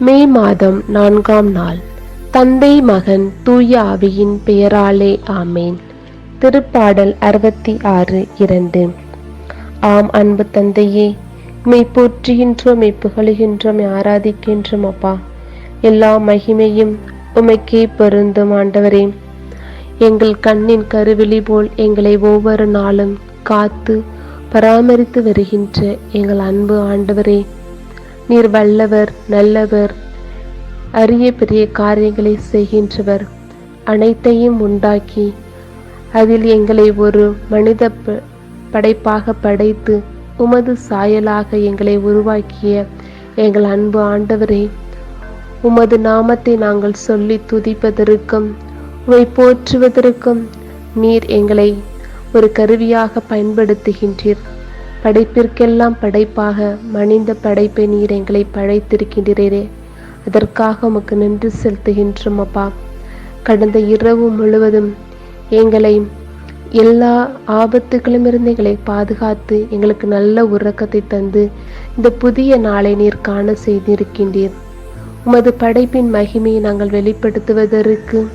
மே மாதம் நான்காம் நாள். தந்தை மகன் தூய ஆவியின் பெயராலே ஆமேன். திருப்பாடல் அறுபத்தி ஆறு இரண்டு. ஆம் அன்பு தந்தையே மெய் போற்றுகின்றோம் மெய் புகழுகின்றோம் ஆராதிக்கின்றோம் அப்பா. எல்லா மகிமையும் உமைக்கே பொருந்தும் ஆண்டவரே. எங்கள் கண்ணின் கருவிழி போல் எங்களை ஒவ்வொரு நாளும் காத்து பராமரித்து வருகின்ற எங்கள் அன்பு ஆண்டவரே. நீர் வல்லவர் நல்லவர் அரிய பெரிய காரியங்களை செய்கின்றவர். அனைத்தையும் உண்டாக்கி அதில் எங்களை ஒரு மனித ப- படைப்பாக படைத்து உமது சாயலாக எங்களை உருவாக்கிய எங்கள் அன்பு ஆண்டவரே உமது நாமத்தை நாங்கள் சொல்லி துதிப்பதற்கும் உமை போற்றுவதற்கும் நீர் எங்களை ஒரு கருவியாக பயன்படுத்துகின்றீர். படைப்பிற்கெல்லாம் படைப்பாக மனித படைப்பை நீர் எங்களை படைத்திருக்கின்றீரே. அதற்காக உமக்கு நன்றி செலுத்துகின்றோம் அப்பா. கடந்த இரவு முழுவதும் எங்களை எல்லா ஆபத்துகளுமிருந்து எங்களை பாதுகாத்து எங்களுக்கு நல்ல உறக்கத்தை தந்து இந்த புதிய நாளை நீர் காண செய்திருக்கின்றீர். உமது படைப்பின் மகிமையை நாங்கள் வெளிப்படுத்துவதற்கு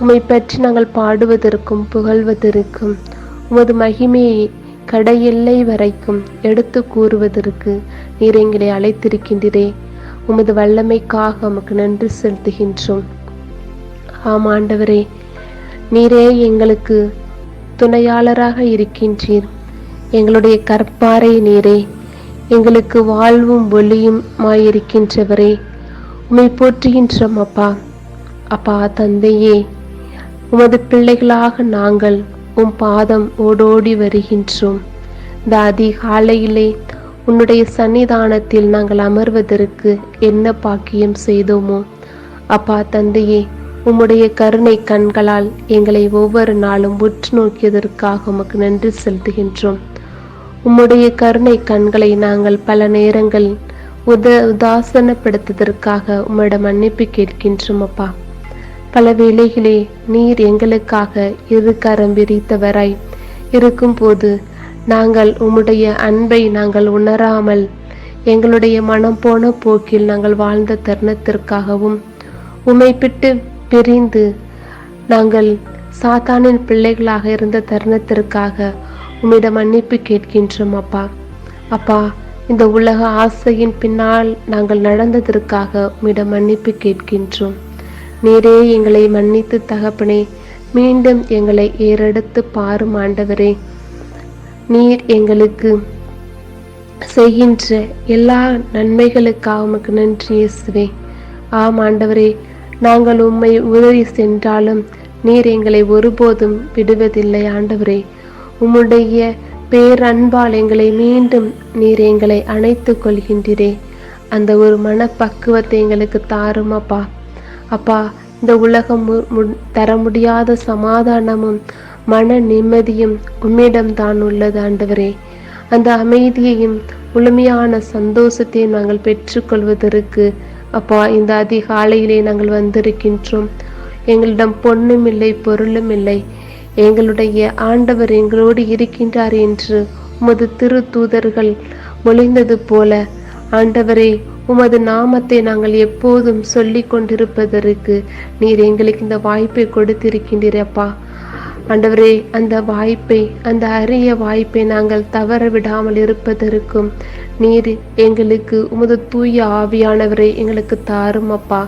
உம்மை பற்றி நாங்கள் பாடுவதற்கும் புகழ்வதற்கும் உமது மகிமையை கடையெல்லை வரைக்கும் எடுத்து கூறுவதற்கு நீர் எங்களை அழைத்திருக்கின்றீரே. உமது வல்லமைக்காக உமக்கு நன்றி செலுத்துகின்றோம். ஆம் ஆண்டவரே நீரே எங்களுக்கு துணையாளராக இருக்கின்றீர். எங்களுடைய கற்பாறை நீரே எங்களுக்கு வாழ்வும் ஒளியும் மாயிருக்கின்றவரே போற்றுகின்றோம் அப்பா. அப்பா தந்தையே உமது பிள்ளைகளாக நாங்கள் உம் பாதம் ஓடோடி வருகின்றோம். இந்த அதிகாலையிலே உன்னுடைய சன்னிதானத்தில் நாங்கள் அமர்வதற்கு என்ன பாக்கியம் செய்தோமோ? அப்பா தந்தையே உம்முடைய கருணை கண்களால் எங்களை ஒவ்வொரு நாளும் உற்று நோக்கியதற்காக உமக்கு நன்றி செலுத்துகின்றோம். உம்முடைய கருணை கண்களை நாங்கள் பல நேரங்கள் உத உதாசனப்படுத்துவதற்காக உம்மிடம் மன்னிப்பு கேட்கின்றோம் அப்பா. பல வேளைகளே நீர் எங்களுக்காக இரு கரம் விரித்தவராய் இருக்கும்போது நாங்கள் உம்முடைய அன்பை நாங்கள் உணராமல் எங்களுடைய மனம் போன போக்கில் நாங்கள் வாழ்ந்த தருணத்திற்காகவும் உமை பிட்டு பிரிந்து நாங்கள் சாத்தானின் பிள்ளைகளாக இருந்த தருணத்திற்காக உம்மிடம் மன்னிப்பு கேட்கின்றோம் அப்பா. அப்பா இந்த உலக ஆசையின் பின்னால் நாங்கள் நடந்ததற்காக உம்மிடம் மன்னிப்பு கேட்கின்றோம். நீரே எங்களை மன்னித்து தகப்பனே மீண்டும் எங்களை ஏறெடுத்து பாரும் ஆண்டவரே. நீர் எங்களுக்கு செய்கின்ற எல்லா நன்மைகளுக்காக உமக்கு நன்றி இயேசுவே. ஆம் ஆண்டவரே நாங்கள் உம்மை உதவி சென்றாலும் நீர் எங்களை ஒருபோதும் விடுவதில்லை ஆண்டவரே. உம்முடைய பேரன்பால் எங்களை மீண்டும் நீர் எங்களை அணைத்து கொள்கின்றீரே. அந்த ஒரு மனப்பக்குவத்தை எங்களுக்கு தாரும் அப்பா அப்பா இந்த உலகம் மு- மு- தர முடியாத சமாதானமும் மன நிம்மதியும் உம்மிடம் தான் உள்ளது ஆண்டவரே. அந்த அமைதியையும் முழுமையான சந்தோஷத்தையும் நாங்கள் பெற்றுக்கொள்வதற்கு அப்பா இந்த அதிகாலையிலே நாங்கள் வந்திருக்கின்றோம். எங்களிடம் பொண்ணும் இல்லை பொருளும் இல்லை. எங்களுடைய ஆண்டவர் எங்களோடு இருக்கின்றார் என்று உமது திரு தூதர்கள் மொழிந்தது போல ஆண்டவரே உமது நாமத்தை நாங்கள் எப்போதும் சொல்லி கொண்டிருப்பதற்கு நீர் எங்களுக்கு இந்த வாய்ப்பை கொடுத்திருக்கின்றீரப்பா ஆண்டவரே அந்த வாய்ப்பை அந்த அரிய வாய்ப்பை நாங்கள் தவற விடாமல் இருப்பதற்கும் நீர் எங்களுக்கு உமது தூய ஆவியானவரை எங்களுக்கு தாரும் அப்பா.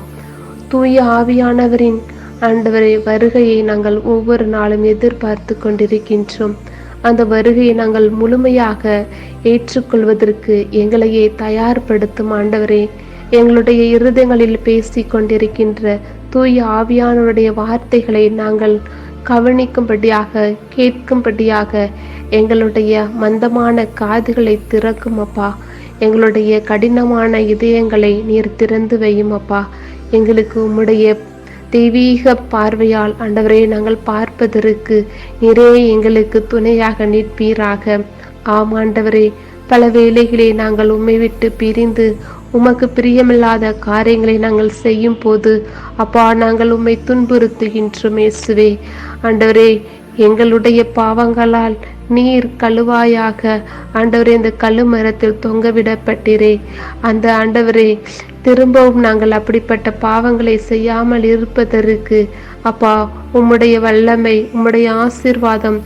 தூய ஆவியானவரின் ஆண்டவரை வருகையை நாங்கள் ஒவ்வொரு நாளும் எதிர்பார்த்து கொண்டிருக்கின்றோம். அந்த வருகையை நாங்கள் முழுமையாக ஏற்றுக்கொள்வதற்கு எங்களையே தயார்படுத்தும் ஆண்டவரே எங்களுடைய இருதயங்களில் பேசி கொண்டிருக்கின்ற தூய ஆவியானவருடைய வார்த்தைகளை நாங்கள் கவனிக்கும்படியாக கேட்கும்படியாக எங்களுடைய மந்தமான காதுகளை திறக்கும் அப்பா. எங்களுடைய கடினமான இதயங்களை நீர் திறந்து வையும் அப்பா. எங்களுக்கு உம்முடைய தெய்வீக பார்வையால் ஆண்டவரே நாங்கள் பார்ப்பதற்கு நிறைய எங்களுக்கு துணையாக நிற்பீராக. ஆம் பல வேளைகளே நாங்கள் உம்மை விட்டு பிரிந்து உமக்கு பிரியமில்லாத காரியங்களை நாங்கள் செய்யும் போது அப்பா நாங்கள் உம்மை துன்புறுத்துகின்றோம் இயேசுவே. ஆண்டவரே எங்களுடைய பாவங்களால் நீர் கழுவாயாக ஆண்டவரே இந்த கழுமரத்தில் தொங்கவிடப்பட்டீரே. அந்த ஆண்டவரே திரும்பவும் நாங்கள் அப்படிப்பட்ட பாவங்களை செய்யாமல் இருப்பதற்கு அப்பா உம்முடைய வல்லமை உம்முடைய ஆசீர்வாதம்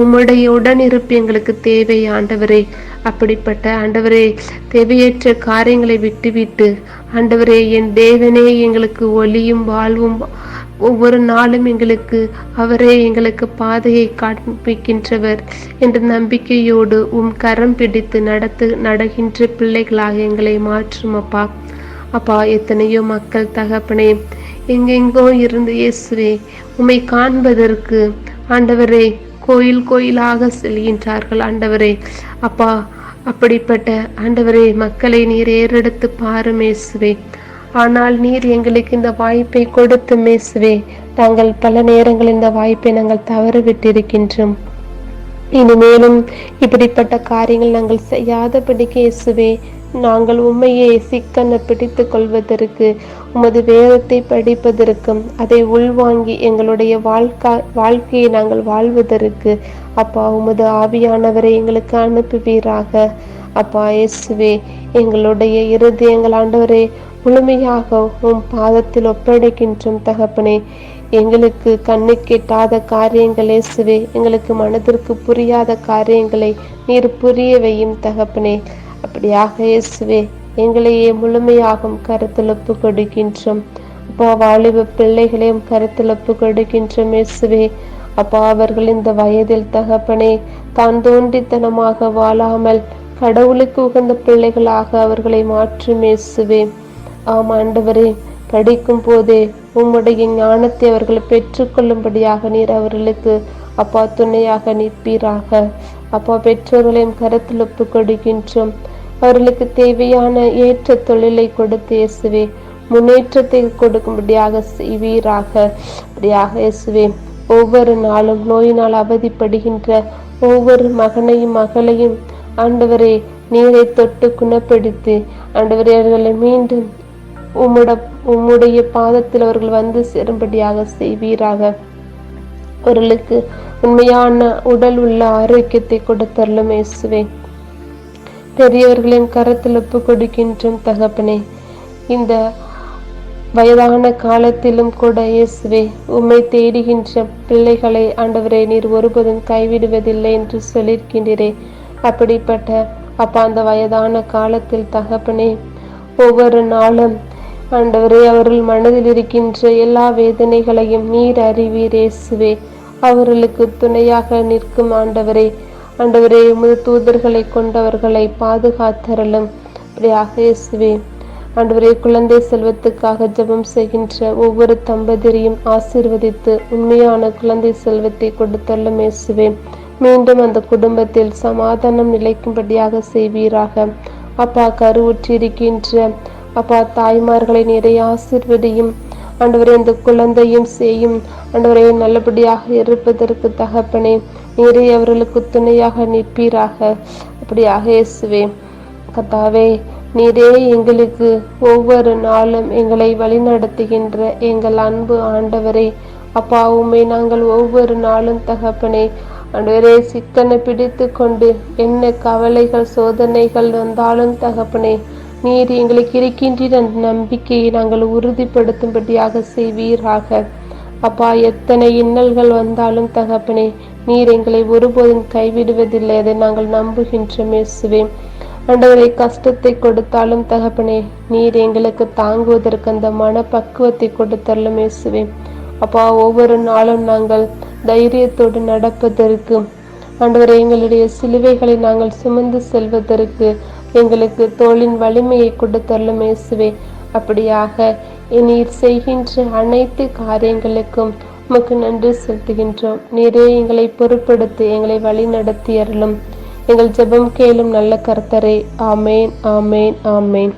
உம்முடைய உடனிருப்பு எங்களுக்கு தேவை ஆண்டவரே. அப்படிப்பட்ட ஆண்டவரே தேவையற்ற காரியங்களை விட்டுவிட்டு ஆண்டவரே என் தேவனே எங்களுக்கு ஒளியும் வாழ்வும் ஒவ்வொரு நாளும் எங்களுக்கு அவரே எங்களுக்கு பாதையை காண்பிக்கின்றவர் என்ற நம்பிக்கையோடு உம் கரம் பிடித்து நடத்து நடகின்ற பிள்ளைகளாக எங்களை மாற்றும் அப்பா. அப்பா எத்தனையோ மக்கள் தகப்பனே எங்கெங்கோ இருந்து இயேசுவே உம்மை காண்பதற்கு ஆண்டவரே கோயில் கோயிலாக செல்கின்றார்கள். ஆண்டவரே அப்பா அப்படிப்பட்ட ஆண்டவரே மக்களை நீர் ஏறெடுத்து பாரு இயேசுவே. ஆனால் நீர் எங்களுக்கு இந்த வாய்ப்பை கொடுத்து மேசுவே நாங்கள் பல நேரங்கள் இந்த வாய்ப்பை நாங்கள் தவறு விட்டிருக்கின்றோம் இனிமேலும் இப்படிப்பட்ட காரியங்கள் நாங்கள் செய்யாதபடிக்கு இயேசுவே நாங்கள் உண்மையை சிக்கன பிடித்து கொள்வதற்கு உமது வேதத்தை படிப்பதற்கும் அதை உள்வாங்கி எங்களுடைய வாழ்க்கை வாழ்க்கையை நாங்கள் வாழ்வதற்கு. அப்பா உமது ஆவியானவரை எங்களுக்கு அனுப்புவீராக. அப்பா இயேசுவே எங்களுடைய இருதயங்கள் ஆண்டவரே முழுமையாக உம் பாதத்தில் ஒப்படைக்கின்றோம் தகப்பனே. எங்களுக்கு கண்ணு கெட்டாத காரியங்கள் இயேசுவே எங்களுக்கு மனதிற்கு புரியாத காரியங்களை நீர் புரிய வையும் தகப்பனே. அப்படியாக இயேசுவே எங்களையே முழுமையாகும் கருத்தில் ஒப்பு கொடுக்கின்றோம். அப்பா வாலிப பிள்ளைகளையும் கருத்தில் ஒப்பு கொடுக்கின்றோம் இயேசுவே. அப்பா அவர்கள் இந்த வயதில் தகப்பனே தான் தோன்றித்தனமாக வாழாமல் கடவுளுக்கு உகந்த பிள்ளைகளாக அவர்களை மாற்றும் இயேசுவே. ஆம் ஆண்டவரே படிக்கும் போதே உம்முடைய ஞானத்தை அவர்கள் பெற்றுக்கொள்ளும்படியாக நீர் அவர்களுக்கு அப்பா துணையாக நிற்பீராக. அப்பா பெற்றோர்களையும் கருத்தில் ஒப்பு கொடுக்கின்றோம். அவர்களுக்கு தேவையான ஏற்ற தொழிலை கொடுத்து இயேசுவே முன்னேற்றத்தை கொடுக்கும்படியாக செய்வீராக. அப்படியாக இயேசுவே ஒவ்வொரு நாளும் நோயினால் அவதிப்படுகின்ற ஒவ்வொரு மகனையும் மகளையும் ஆண்டவரே நீரை தொட்டு குணப்படுத்தி. ஆண்டவரே அவர்களை மீண்டும் உம்முட உம்முடைய பாதத்தில் அவர்கள் வந்து சேரும்படியாக செய்வீராக. அவர்களுக்கு உண்மையான உடல் உள்ள ஆரோக்கியத்தை கொடுத்தரலும் இயேசுவேன் பெரியவர்களின் கரத்தில் ஒப்பு கொடுக்கின்றோம் தகப்பனே. இந்த வயதான காலத்திலும் கூட இயேசுவே உம்மை தேடுகின்ற பிள்ளைகளை ஆண்டவரை நீர் ஒருபோதும் கைவிடுவதில்லை என்று சொல்லியிருக்கின்றீரே அப்படிப்பட்ட அப்பா அந்த வயதான காலத்தில் தகப்பனே ஒவ்வொரு நாளும் ஆண்டவரே அவர்கள் மனதில் இருக்கின்ற எல்லா வேதனைகளையும் நீர் அறிவீர் இயேசுவே. அவர்களுக்கு துணையாக நிற்கும் ஆண்டவரே ஆண்டவரே உமது தூதர்களை கொண்டவர்களை பாதுகாத்தரலும் அப்படியாக இயேசுவே. ஆண்டவரே குழந்தை செல்வத்துக்காக ஜெபம் செய்கின்ற ஒவ்வொரு தம்பதியரையும் ஆசீர்வதித்து உண்மையான குழந்தை செல்வத்தை கொடுத்தள்ளும் இயேசுவே. மீண்டும் அந்த குடும்பத்தில் சமாதானம் நிலைக்கும்படியாக செய்வீராக. அப்பா கருவுற்றிருக்கின்ற அப்பா தாய்மார்களை நிறைய ஆசிர்வதியும் ஆண்டவரே இந்த குழந்தையும் செய்யும். ஆண்டவரே நல்லபடியாக இருப்பதற்கு தகப்பனே நீரே அவர்களுக்கு துணையாக நிற்பீராக. அப்படியாக இயேசுவே கத்தாவே நீரே எங்களுக்கு ஒவ்வொரு நாளும் எங்களை வழிநடத்துகின்ற எங்கள் அன்பு ஆண்டவரே. அப்பா நாங்கள் ஒவ்வொரு நாளும் தகப்பனே. அன்றுவரே சிக்கனை பிடித்து கொண்டு என்ன கவலைகள் சோதனைகள் வந்தாலும் தகப்பனே நீர் எங்களுக்கு இருக்கின்ற நம்பிக்கையை நாங்கள் உறுதிப்படுத்தும்படியாக செய்வீராக. அப்பா எத்தனை இன்னல்கள் வந்தாலும் தகப்பனே நீர் எங்களை ஒருபோதும் கைவிடுவதில்லை அதை நாங்கள் நம்புகின்றோம் இயேசுவே. ஆண்டவரை கஷ்டத்தை கொடுத்தாலும் தகப்பனே நீர் எங்களுக்கு தாங்குவதற்கு அந்த மன பக்குவத்தை கொடுத்தாலும் இயேசுவே. அப்பா ஒவ்வொரு நாளும் நாங்கள் தைரியத்தோடு நடப்பதற்கு ஆண்டவரை எங்களுடைய சிலுவைகளை நாங்கள் சுமந்து செல்வதற்கு எங்களுக்கு தோளின் வலிமையை கொடுத்தருளும் இயேசுவே. அப்படியாக நீர் செய்கின்ற அனைத்து காரியங்களுக்கும் உமக்கு நன்றி செலுத்துகின்றோம். நீரே எங்களை பொருட்படுத்தி எங்களை வழி நடத்தி அருளும் எங்கள் ஜெபம் கேளும் நல்ல கர்த்தரே. ஆமேன் ஆமேன் ஆமேன்.